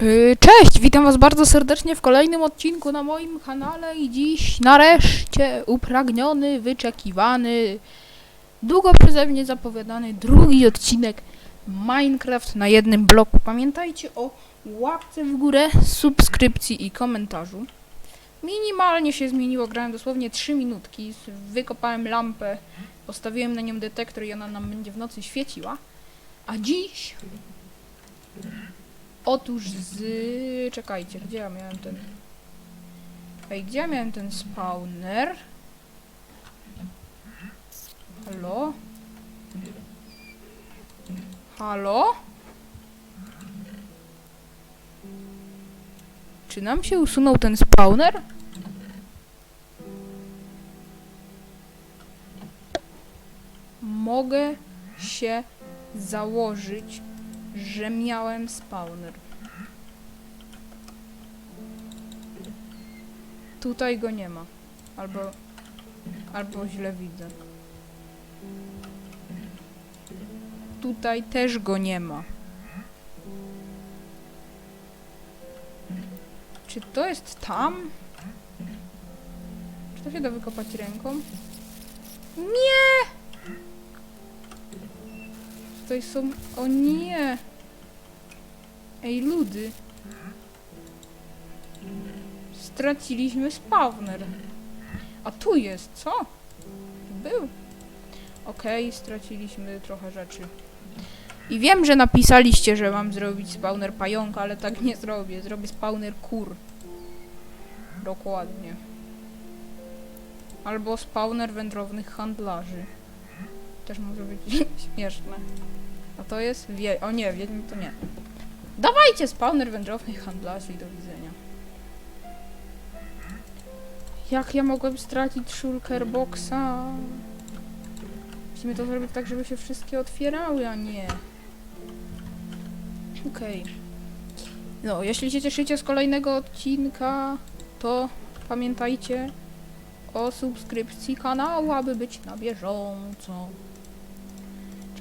Yy, Cześć, witam was bardzo serdecznie w kolejnym odcinku na moim kanale i dziś nareszcie upragniony, wyczekiwany, długo przeze mnie zapowiadany drugi odcinek Minecraft na jednym bloku. Pamiętajcie o łapce w górę, subskrypcji i komentarzu. Minimalnie się zmieniło, grałem dosłownie 3 minutki, wykopałem lampę, postawiłem na nią detektor i ona nam będzie w nocy świeciła. A dziś Otóż z... Czekajcie, gdzie ja miałem ten... Ej, gdzie ja miałem ten spawner? Halo? Halo? Czy nam się usunął ten spawner? Mogę się założyć, że miałem spawner. Tutaj go nie ma. Albo... Albo źle widzę. Tutaj też go nie ma. Czy to jest tam? Czy to się da wykopać ręką? Nie! Tutaj są... O nie! Ej, ludy. Straciliśmy spawner. A tu jest, co? Był. Okej, straciliśmy trochę rzeczy. I wiem, że napisaliście, że mam zrobić spawner pająka, ale tak nie zrobię. Zrobię spawner kur. Dokładnie. Albo spawner wędrownych handlarzy. Też może być śmieszne. A to jest wie... O nie, wiedźmy to nie. Dawajcie spawner wędrownych handlarzy i do widzenia. Jak ja mogłem stracić shulker boxa? Musimy to zrobić tak, żeby się wszystkie otwierały, a nie. Okej. No, jeśli się cieszycie z kolejnego odcinka, to pamiętajcie o subskrypcji kanału, aby być na bieżąco.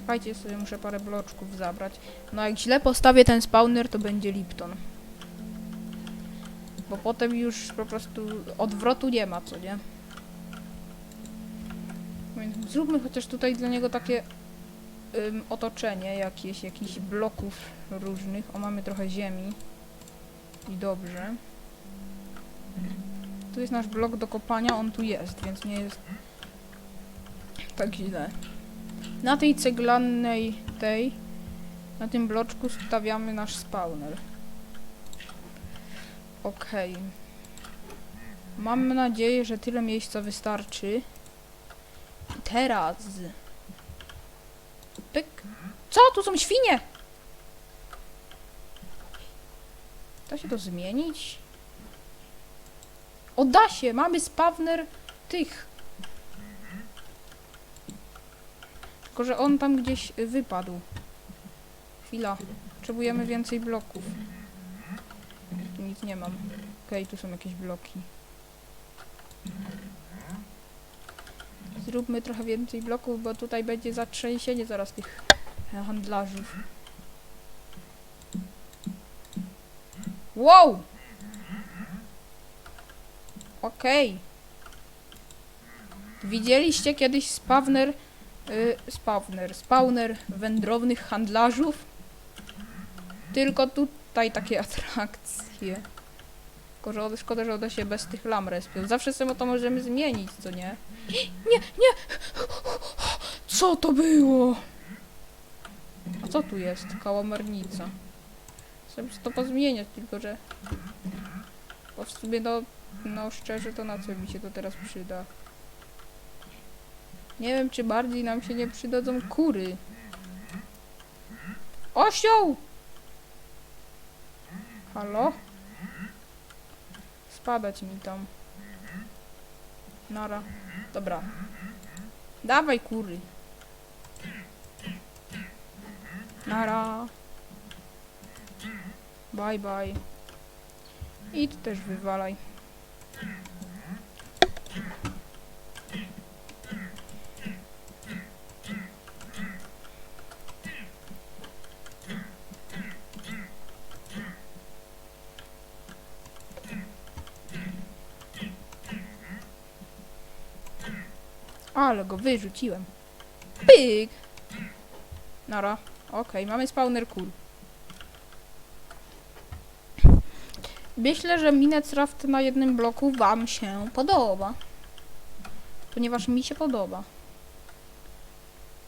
Czekajcie, sobie muszę parę bloczków zabrać. No jak źle postawię ten spawner, to będzie Lipton. Bo potem już po prostu odwrotu nie ma, co nie? Więc zróbmy chociaż tutaj dla niego takie ym, otoczenie jakieś, jakichś bloków różnych. O, mamy trochę ziemi. I dobrze. Tu jest nasz blok do kopania, on tu jest, więc nie jest tak źle. Na tej ceglanej tej, na tym bloczku stawiamy nasz spawner. Okej. Mam nadzieję, że tyle miejsca wystarczy. Teraz... Pyk. Co? Tu są świnie! Da się to zmienić? O, da się! Mamy spawner tych. Tylko, że on tam gdzieś wypadł. Chwila. Potrzebujemy więcej bloków. Nic nie mam. Okej, tu są jakieś bloki. Zróbmy trochę więcej bloków, bo tutaj będzie zatrzęsienie zaraz tych handlarzów. Wow! Okej. Widzieliście kiedyś spawner, y, spawner, spawner wędrownych handlarzów? Tylko tutaj takie atrakcje. Tylko, że szkoda, że one się bez tych lam respią. Zawsze sobie to możemy zmienić, co nie? Nie, nie! Co to było? A co tu jest? Kałamarnica. Chcę to pozmieniać, tylko że... Bo w sumie no, no szczerze to na co mi się to teraz przyda? Nie wiem, czy bardziej nam się nie przydadzą kury. Osioł! Halo? Spadać mi tam. Nara. Dobra. Dawaj kury. Nara. Bye bye. I ty też wywalaj. Ale go wyrzuciłem. Pyk! Nara. Okej, mamy spawner kul. Myślę, że Minecraft na jednym bloku wam się podoba. Ponieważ mi się podoba.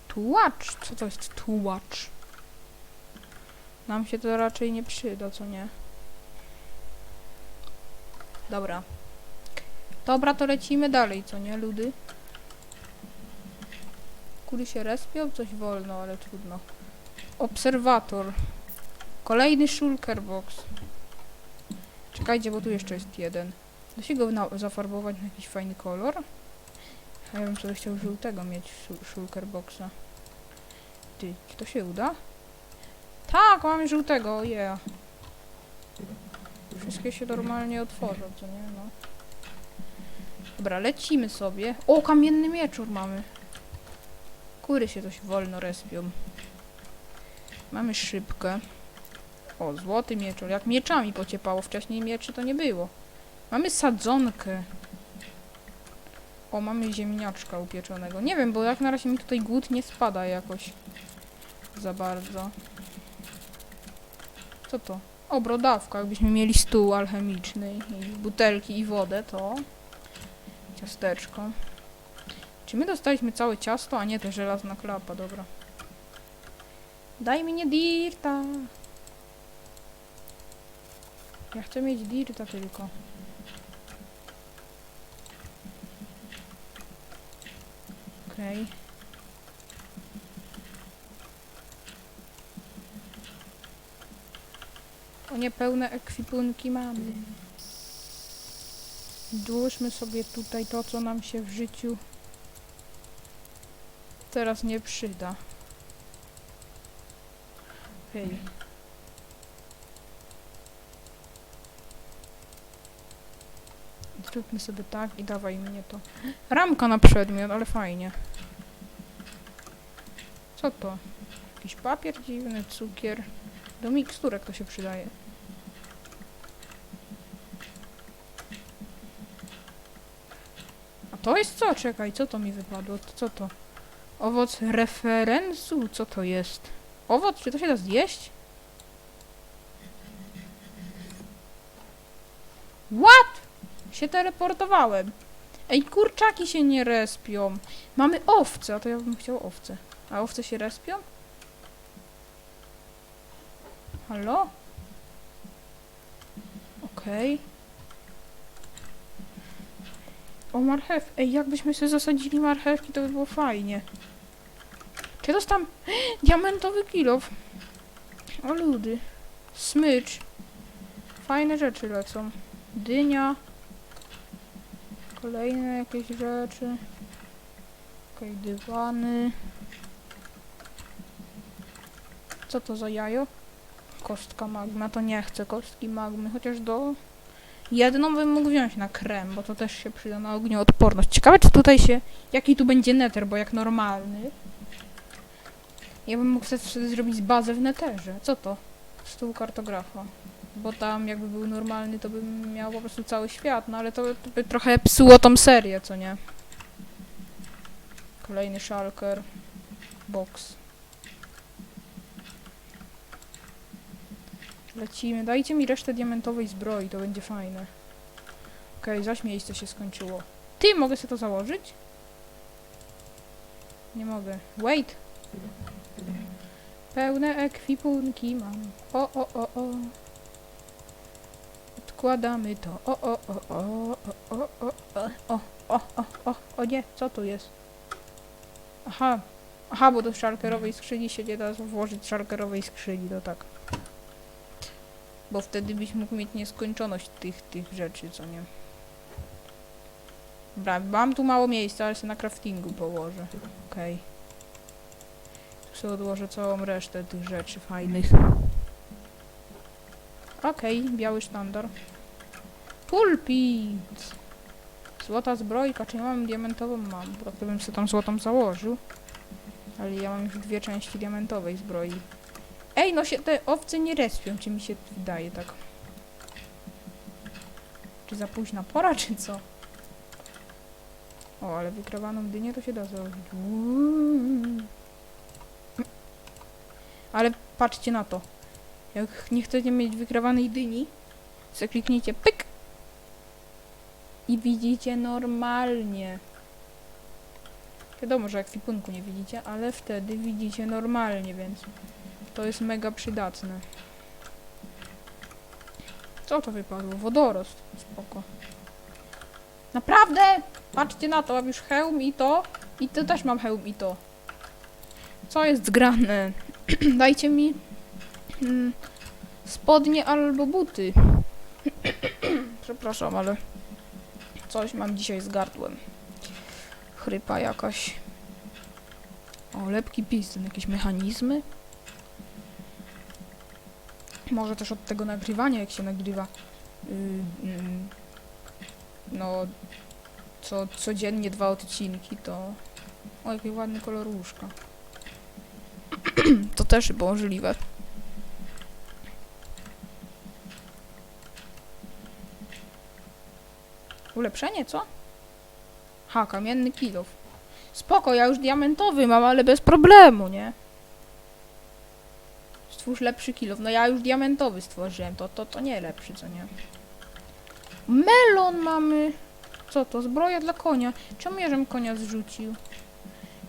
Tułacz? Co to jest tułacz? Nam się to raczej nie przyda, co nie? Dobra. Dobra, to lecimy dalej, co nie, ludy? Kury się respią? Coś wolno, ale trudno. Obserwator. Kolejny shulker box. Czekajcie, bo tu jeszcze jest jeden. Da się go zafarbować na jakiś fajny kolor? Ja bym sobie chciał żółtego mieć shulker boxa. Ty, czy to się uda? Tak, mamy żółtego, yeah. Wszystkie się normalnie otworzą, co nie? No. Dobra, lecimy sobie. O, kamienny mieczur mamy. Kury się dość wolno respią. Mamy szybkę. O, złoty mieczur. Jak mieczami pociepało. Wcześniej mieczy to nie było. Mamy sadzonkę. O, mamy ziemniaczka upieczonego. Nie wiem, bo jak na razie mi tutaj głód nie spada jakoś za bardzo. Co to? O, brodawka. Jakbyśmy mieli stół alchemiczny i butelki i wodę, to ciasteczko. Czy my dostaliśmy całe ciasto, a nie te żelazna klapa, dobra. Daj mi nie dirta. Ja chcę mieć dirta tylko. Okej. O niepełne ekwipunki mamy. Dłóżmy sobie tutaj to, co nam się w życiu teraz nie przyda. Hej. Zróbmy sobie tak i dawaj mnie to. Ramka na przedmiot, ale fajnie. Co to? Jakiś papier dziwny, cukier. Do miksturek to się przydaje. A to jest co? Czekaj, co to mi wypadło? Co to? Owoc referensu? Co to jest? Owoc? Czy to się da zjeść? What? Się teleportowałem. Ej, kurczaki się nie respią. Mamy owce, a to ja bym chciał owce. A owce się respią? Halo? Okej. O, marchew. Ej, jakbyśmy sobie zasadzili marchewki, to by było fajnie. Czy dostam diamentowy kilof? O ludy. Smycz. Fajne rzeczy lecą. Dynia. Kolejne jakieś rzeczy. Okej, dywany. Co to za jajo? Kostka magma. To nie chcę kostki magmy, chociaż do... Jedną bym mógł wziąć na krem, bo to też się przyda na ognioodporność. Ciekawe, czy tutaj się... Jaki tu będzie neter, bo jak normalny... Ja bym mógł wtedy zrobić bazę w neterze. Co to? Stół kartografa. Bo tam jakby był normalny, to bym miał po prostu cały świat, no ale to, to by trochę psuło tą serię, co nie? Kolejny shulker. Box. Lecimy. Dajcie mi resztę diamentowej zbroi, to będzie fajne. Okej, zaś miejsce się skończyło. Ty, mogę sobie to założyć? Nie mogę. Wait! Pełne ekwipunki mam. O, o, o, o. Odkładamy to. O, o, o, o, o, o, o, o, o, o, o, o, nie, co tu jest? Aha, aha, bo do szalkerowej skrzyni się nie da włożyć szalkerowej skrzyni, no tak. Bo wtedy byś mógł mieć nieskończoność tych, tych rzeczy, co nie? Dobra, mam tu mało miejsca, ale się na craftingu położę. Okej. Tu sobie odłożę całą resztę tych rzeczy fajnych. Okej, biały sztandar. Pulpit! Złota zbrojka, czy ja mam diamentową? Mam, bo to bym sobie tam złotą założył. Ale ja mam już dwie części diamentowej zbroi. Ej, no się te owce nie respią, czy mi się wydaje tak. Czy za późna pora, czy co? O, ale wykrawaną dynię to się da zrobić. Ale patrzcie na to. Jak nie chcecie mieć wykrawanej dyni, sobie kliknijcie pyk i widzicie normalnie. Wiadomo, że ekwipunku nie widzicie, ale wtedy widzicie normalnie, więc to jest mega przydatne. Co to wypadło? Wodorost. Spoko. Naprawdę! Patrzcie na to, mam już hełm i to. I to też mam hełm i to. Co jest zgrane? Dajcie mi mm, spodnie albo buty. Przepraszam, ale coś mam dzisiaj z gardłem. Chrypa jakaś. O, lepki piston, jakieś mechanizmy. Może też od tego nagrywania, jak się nagrywa. Yy, mm, no, co codziennie dwa odcinki, to... O, jaki ładny kolor łóżka. to też było możliwe. Ulepszenie, co? Ha, kamienny kilof. Spoko, ja już diamentowy mam, ale bez problemu, nie? Stwórz lepszy kilof. No ja już diamentowy stworzyłem, to, to, to nie lepszy, co nie? Melon mamy! Co to? Zbroja dla konia. Czemu ja żem konia zrzucił?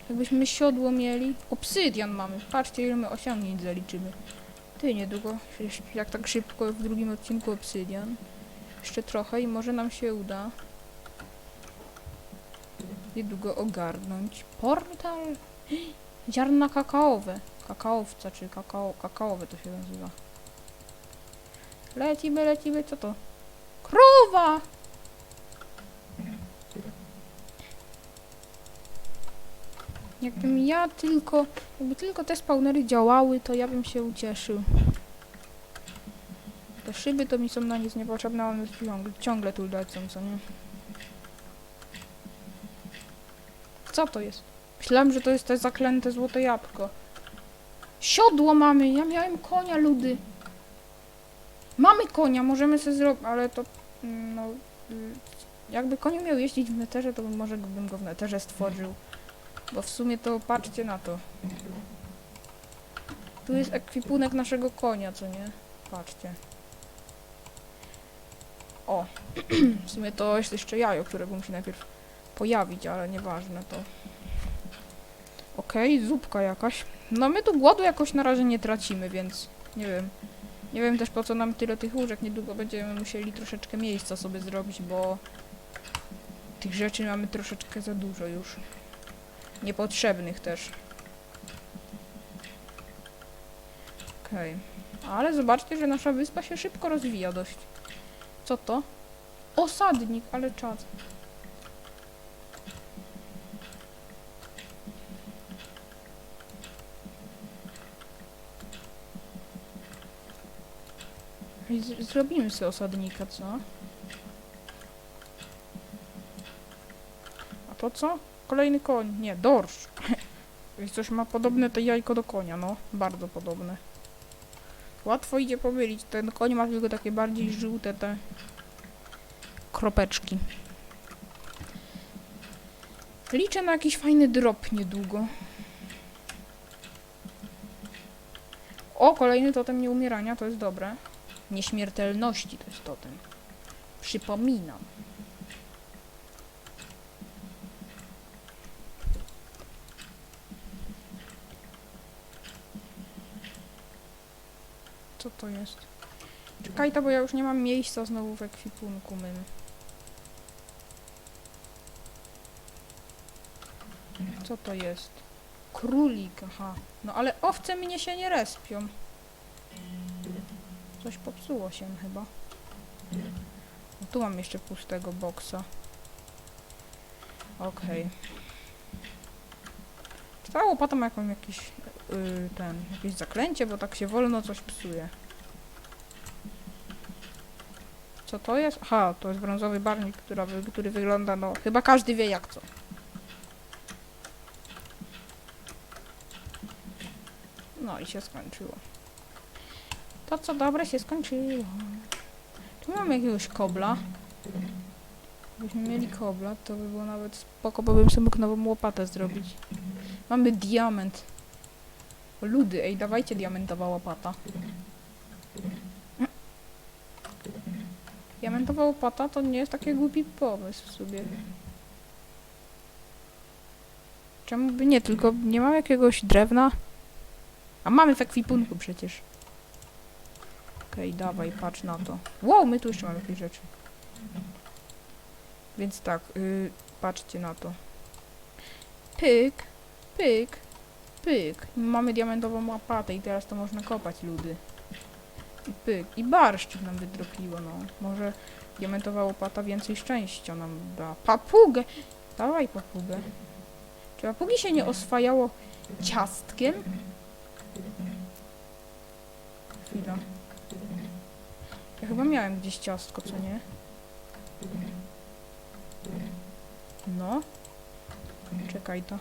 Jakbyśmy siodło mieli. Obsydian mamy. Patrzcie, ile my osiągnięć zaliczymy. Ty, niedługo, jak tak szybko w drugim odcinku obsydian. Jeszcze trochę i może nam się uda niedługo ogarnąć. Portal! Ziarna kakaowe. Kakaowca, czy kakao, kakaowe to się nazywa. Lecimy, lecimy, co to? Krowa! Jakbym ja tylko, jakby tylko te spawnery działały, to ja bym się ucieszył. Te szyby to mi są na nic niepotrzebne, one ciągle, ciągle tu lecą, co nie? Co to jest? Myślałem, że to jest te zaklęte złote jabłko. Siodło mamy! Ja miałem konia, ludy. Mamy konia, możemy sobie zrobić, ale to... mm, No... y, Jakby koń miał jeździć w neterze, to może bym go w neterze stworzył. Bo w sumie to patrzcie na to. Tu jest ekwipunek naszego konia, co nie? Patrzcie. O! w sumie to jest jeszcze jajo, którego musi najpierw pojawić, ale nieważne to. Okej, zupka jakaś. No my tu głodu jakoś na razie nie tracimy, więc nie wiem. Nie wiem też po co nam tyle tych łóżek. Niedługo będziemy musieli troszeczkę miejsca sobie zrobić, bo tych rzeczy mamy troszeczkę za dużo już. Niepotrzebnych też. Okej. Ale zobaczcie, że nasza wyspa się szybko rozwija dość. Co to? Osadnik, ale czas. I Zrobimy sobie osadnika, co? A to co? Kolejny koń. Nie, dorsz. Jeśli coś ma podobne to jajko do konia, no. Bardzo podobne. Łatwo idzie pomylić. Ten koń ma tylko takie bardziej żółte te kropeczki. Liczę na jakiś fajny drop niedługo. O, kolejny totem nieumierania, to jest dobre. Nieśmiertelności to jest totem. Przypominam. Co to jest? Czekaj to, bo ja już nie mam miejsca znowu w ekwipunku mym. Co to jest? Królik, aha. No ale owce mnie się nie respią. Coś popsuło się chyba. No, tu mam jeszcze pustego boksa. Okej. Czy ta łopata ma jakąś jakiś yy, ten, jakieś zaklęcie, bo tak się wolno coś psuje. Co to jest? Aha, to jest brązowy barwnik, która, który wygląda, no chyba każdy wie jak co. No i się skończyło. To co dobre się skończyło. Tu mamy jakiegoś kobla. Gdybyśmy mieli kobla, to by było nawet spoko, bo bym sobie mógł nową łopatę zrobić. Mamy diament. Ludy, ej, dawajcie diamentowa łopata. Diamentowa łopata to nie jest taki głupi pomysł w sobie. Czemu by nie? Tylko nie mam jakiegoś drewna? A mamy w ekwipunku przecież. Okej, dawaj, patrz na to. Wow, my tu jeszcze mamy jakieś rzeczy. Więc tak, y, patrzcie na to. Pyk, pyk, pyk. Mamy diamentową łopatę i teraz to można kopać ludy. I pyk. I barszczyk nam wydropiło, no. Może diamentowa łopata więcej szczęścia nam da. Papugę! Dawaj papugę. Czy papugi się nie oswajało ciastkiem? Chwila. Ja chyba miałem gdzieś ciastko, co nie? No. Czekaj to.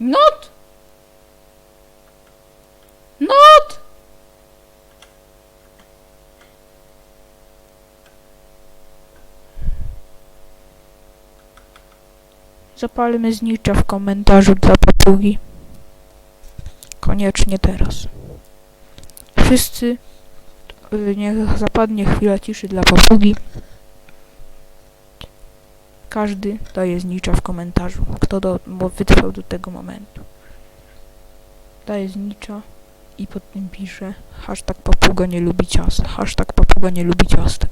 Not! Not! Zapalmy znicza w komentarzu dla papugi. Koniecznie teraz. Wszyscy y, niech zapadnie chwila ciszy dla papugi. Każdy daje znicza w komentarzu, kto do, bo wytrwał do tego momentu. Daje znicza i pod tym pisze hashtag papuga nie lubi ciast. Hashtag papuga nie lubi ciastek.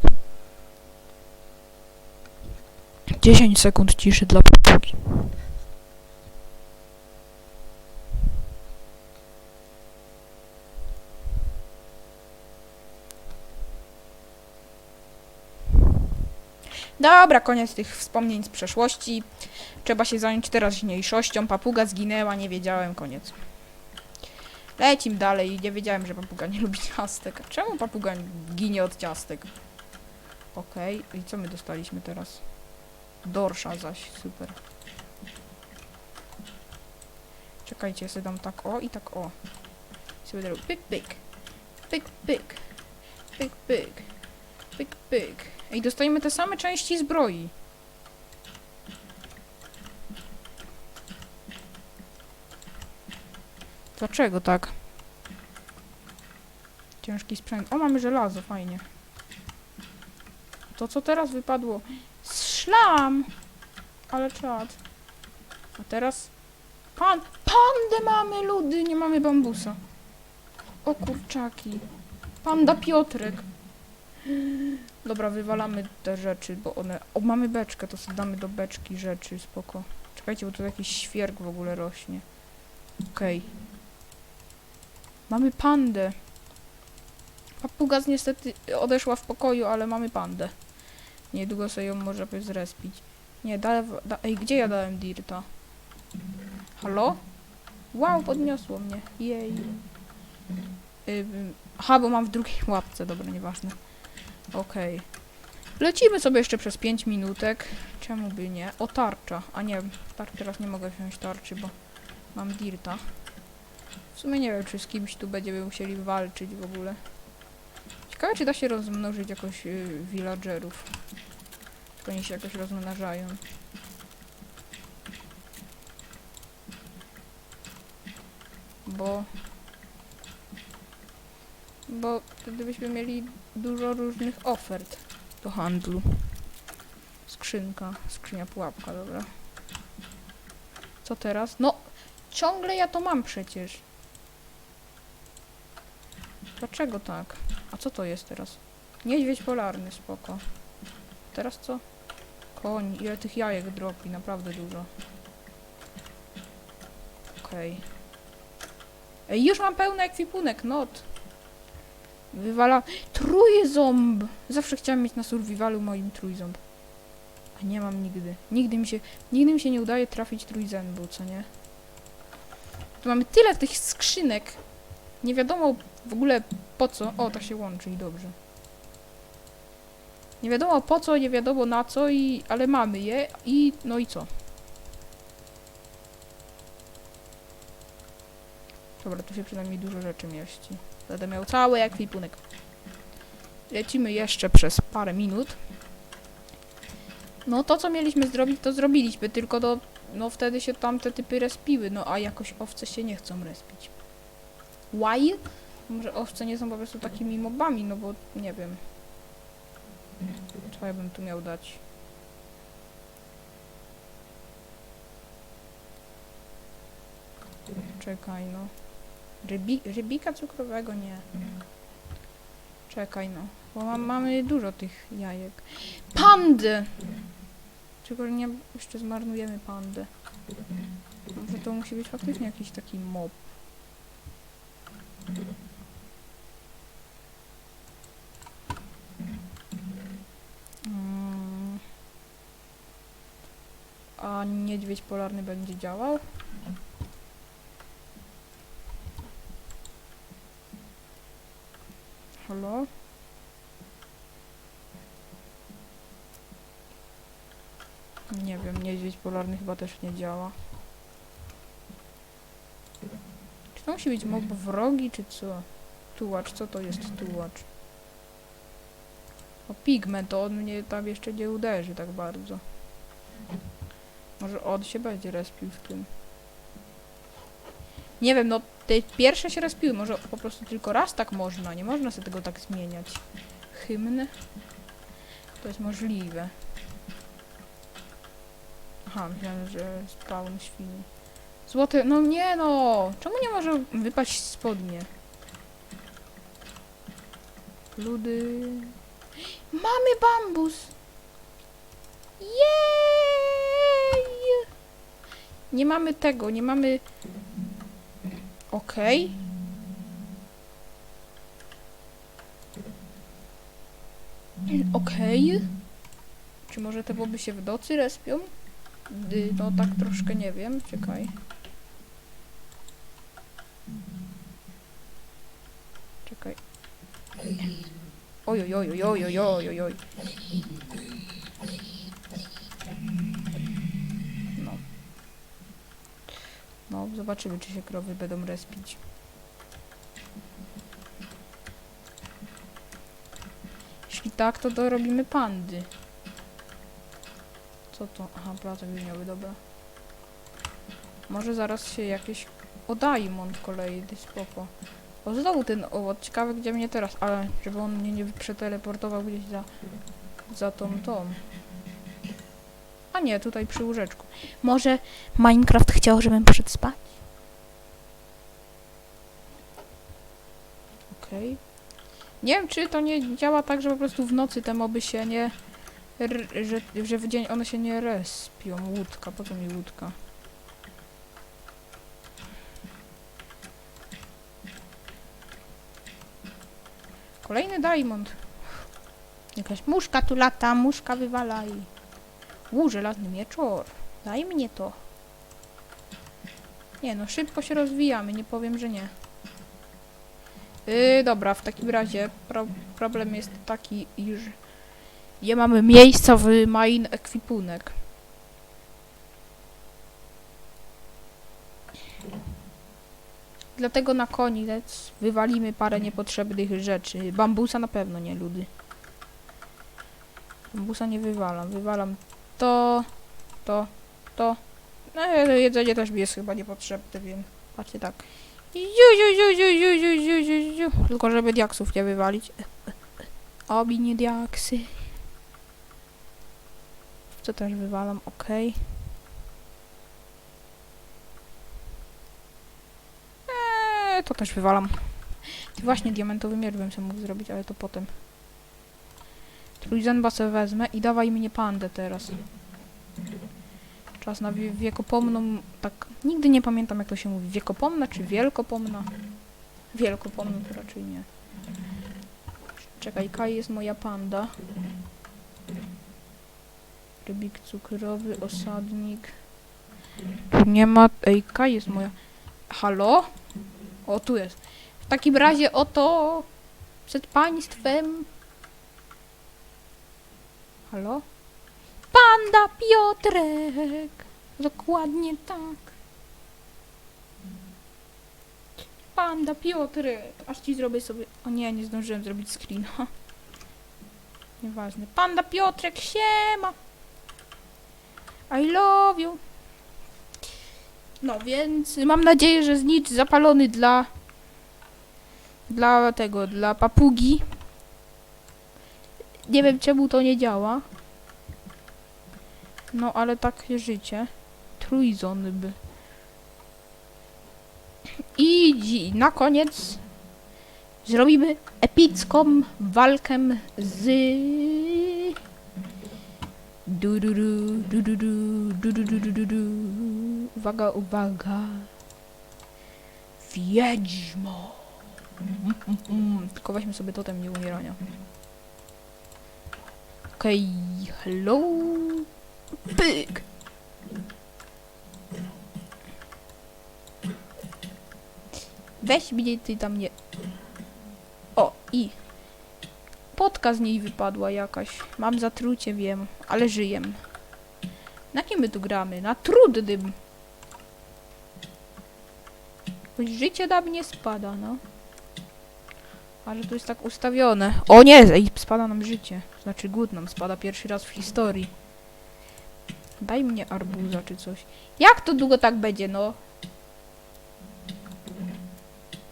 10 sekund ciszy dla papugi. Dobra, koniec tych wspomnień z przeszłości. Trzeba się zająć teraźniejszością. Papuga zginęła, nie wiedziałem, koniec. Lecim dalej, nie wiedziałem, że papuga nie lubi ciastek. Czemu papuga ginie od ciastek? Okej, i co my dostaliśmy teraz? Dorsza zaś, super. Czekajcie, ja sobie dam tak o i tak o. I sobie zrobię pyk, pyk. Pyk, pyk. Pyk, pyk. Pyk, pyk. Ej, dostajemy te same części zbroi. Dlaczego tak? Ciężki sprzęt. O, mamy żelazo, fajnie. To co teraz wypadło? Szlam! Ale czad. A teraz... Pan... Pandę mamy, ludy! Nie mamy bambusa. O kurczaki. Panda Piotrek. Dobra, wywalamy te rzeczy, bo one... O, mamy beczkę, to sobie damy do beczki rzeczy, spoko. Czekajcie, bo tu jakiś świerk w ogóle rośnie. Okej. Mamy pandę. Papuga niestety odeszła w pokoju, ale mamy pandę. Niedługo sobie ją może zrespić. Nie, da, da, Ej, gdzie ja dałem dirta? Halo? Wow, podniosło mnie. Jej. Ym, aha, bo mam w drugiej łapce, dobra, nieważne. Okej. Lecimy sobie jeszcze przez 5 minutek. Czemu by nie? O, tarcza. A nie, tar teraz nie mogę wziąć tarczy, bo mam dirta. W sumie nie wiem, czy z kimś tu będziemy musieli walczyć w ogóle. Ciekawe, czy da się rozmnożyć jakoś y, villagerów. Tylko oni się jakoś rozmnażają. Bo... Bo wtedy byśmy mieli dużo różnych ofert do handlu. Skrzynka, skrzynia pułapka, dobra. Co teraz? No, ciągle ja to mam przecież. Dlaczego tak? A co to jest teraz? Niedźwiedź polarny, spoko. Teraz co? Koń, ile tych jajek dropi, naprawdę dużo. Okej. Ej, już mam pełny ekwipunek, not. Wywala... Trójząb! Zawsze chciałam mieć na survivalu moim trójząb. A nie mam nigdy. Nigdy mi się... Nigdy mi się nie udaje trafić trójzębu, co nie? Tu mamy tyle tych skrzynek. Nie wiadomo w ogóle po co. O, to się łączy i dobrze. Nie wiadomo po co, nie wiadomo na co, i, ale mamy je i no i co? Dobra, tu się przynajmniej dużo rzeczy mieści. Będę miał cały ekwipunek. Lecimy jeszcze przez parę minut. No to, co mieliśmy zrobić, to zrobiliśmy, tylko do... No wtedy się tamte typy respiły, no a jakoś owce się nie chcą respić. Why? Może owce nie są po prostu takimi mobami, no bo nie wiem. Co ja bym tu miał dać? Czekaj, no. Rybi, rybika cukrowego? Nie. Czekaj, no. Bo mam, mamy dużo tych jajek. Pandy! Czego nie... Jeszcze zmarnujemy pandę. Może to musi być faktycznie jakiś taki mob. Mm. A niedźwiedź polarny będzie działał? Halo? Nie wiem, niedźwiedź polarny chyba też nie działa. Czy to musi być mob wrogi, czy co? Tułacz, co to jest tułacz? O, pigment, to on mnie tam jeszcze nie uderzy tak bardzo. Może on się będzie respił w tym. Nie wiem, no te pierwsze się respiły, może po prostu tylko raz tak można, nie można sobie tego tak zmieniać. Hymn? To jest możliwe. Aha, myślałem, że spawn świni. Złoty, no nie no! Czemu nie może wypaść spodnie? Ludy... Mamy bambus! Jej! Nie mamy tego, nie mamy... Okej. Okej. Czy może te boby się w nocy respią? No tak troszkę nie wiem, czekaj. Czekaj. Oj, oj, oj, oj, oj, oj, oj, oj. No. No, zobaczymy, czy się krowy będą respić. Jeśli tak, to dorobimy pandy. Co to? Aha, placek wieniowy, dobra. Może zaraz się jakieś... O, Diamond kolejny, spoko. O, znowu ten owoc. Ciekawe, gdzie mnie teraz, ale żeby on mnie nie przeteleportował gdzieś za... za tą, tą. A nie, tutaj przy łóżeczku. Może Minecraft chciał, żebym poszedł spać? Okej. Nie wiem, czy to nie działa tak, że po prostu w nocy te moby się nie... R, że, że w dzień one się nie respią. Łódka, po co mi łódka? Kolejny diamond. Jakaś muszka tu lata, muszka wywala i... Ł, żelazny mieczor. Daj mnie to. Nie no, szybko się rozwijamy, nie powiem, że nie. Yy, dobra, w takim razie pro problem jest taki, iż nie mamy miejsca w main ekwipunek. Dlatego na koniec wywalimy parę niepotrzebnych rzeczy. Bambusa na pewno nie, ludy. Bambusa nie wywalam. Wywalam to, to, to. No, jedzenie też mi jest chyba niepotrzebne, wiem. Patrzcie tak. Tylko żeby diaksów nie wywalić. Obi nie diaksy. Co też wywalam, okej. Eee, to też wywalam. I właśnie diamentowy miecz bym sobie mógł zrobić, ale to potem. Trójzęba se wezmę i dawaj mnie pandę teraz. Czas na wie wiekopomną, tak, nigdy nie pamiętam jak to się mówi, wiekopomna czy wielkopomna? Wielkopomna to raczej nie. Czekaj, Kaj jest moja panda. Rybik cukrowy, osadnik. Tu nie ma, ej, Kaj jest moja. Halo? O, tu jest. W takim razie oto przed państwem. Halo? Panda Piotrek! Dokładnie tak. Panda Piotrek! Aż ci zrobię sobie... O nie, nie zdążyłem zrobić screena. Nieważne. Panda Piotrek, siema! I love you. No więc mam nadzieję, że znicz zapalony dla dla tego, dla papugi. Nie wiem czemu to nie działa. No ale takie życie. Trójzony by. I na koniec zrobimy epicką walkę z Du du du, du du du, du du du du du du. Uwaga, uwaga. Wiedźmo. Mm. Tylko weźmy sobie totem nie umierania. Okej, okay, hello. Pyk. Weź mnie ty tam nie... O, i... Potka z niej wypadła jakaś. Mam zatrucie, wiem, ale żyję. Na kim my tu gramy? Na trudnym. Choć życie na mnie spada, no. A że to jest tak ustawione. O nie, spada nam życie. Znaczy głód nam spada pierwszy raz w historii. Daj mnie arbuza czy coś. Jak to długo tak będzie, no?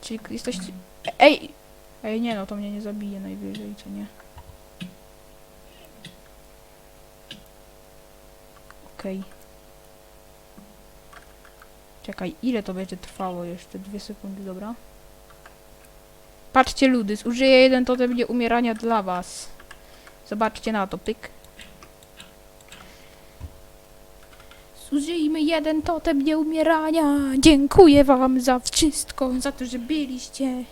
Czyli jesteś... Ej! Ej, nie no, to mnie nie zabije najwyżej, co nie? Okej. Czekaj, ile to będzie trwało jeszcze? Dwie sekundy, dobra? Patrzcie, Ludys, użyję jeden totem będzie umierania dla was. Zobaczcie na to, pyk. Zużyjmy jeden totem nieumierania. Dziękuję wam za wszystko, za to, że byliście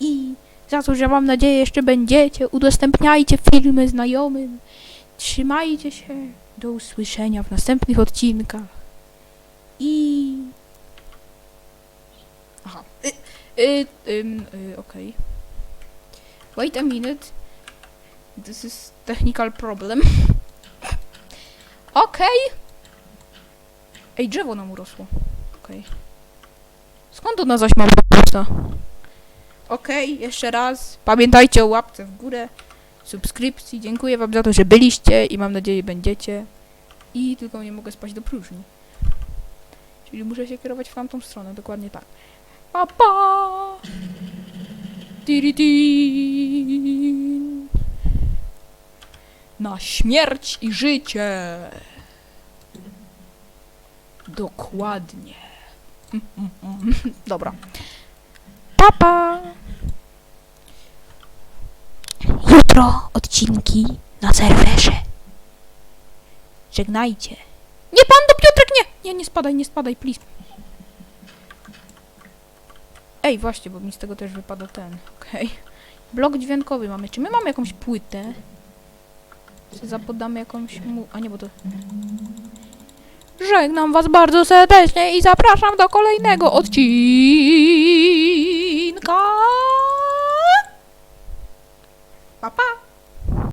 i za to, że mam nadzieję jeszcze będziecie. Udostępniajcie filmy znajomym. Trzymajcie się. Do usłyszenia w następnych odcinkach. I... Aha. Y, y, ym, y, okej. Wait a minute. This is technical problem. Okej. Ej, drzewo nam urosło. Okej. Skąd ona zaś ma bambusa? Okej, jeszcze raz. Pamiętajcie o łapce w górę, subskrypcji. Dziękuję wam za to, że byliście i mam nadzieję będziecie. I tylko nie mogę spać do próżni. Czyli muszę się kierować w tamtą stronę, dokładnie tak. Pa pa! Tiritin. Na śmierć i życie. Dokładnie. Dobra. Papa! Jutro odcinki na serwerze. Żegnajcie. Nie, pan do Piotrek, nie! Nie, nie spadaj, nie spadaj, please. Ej, właśnie, bo mi z tego też wypada ten, okej. Blok dźwiękowy mamy. Czy my mamy jakąś płytę? Czy zapodamy jakąś mu... A nie, bo to... Żegnam was bardzo serdecznie i zapraszam do kolejnego odcinka. Papa.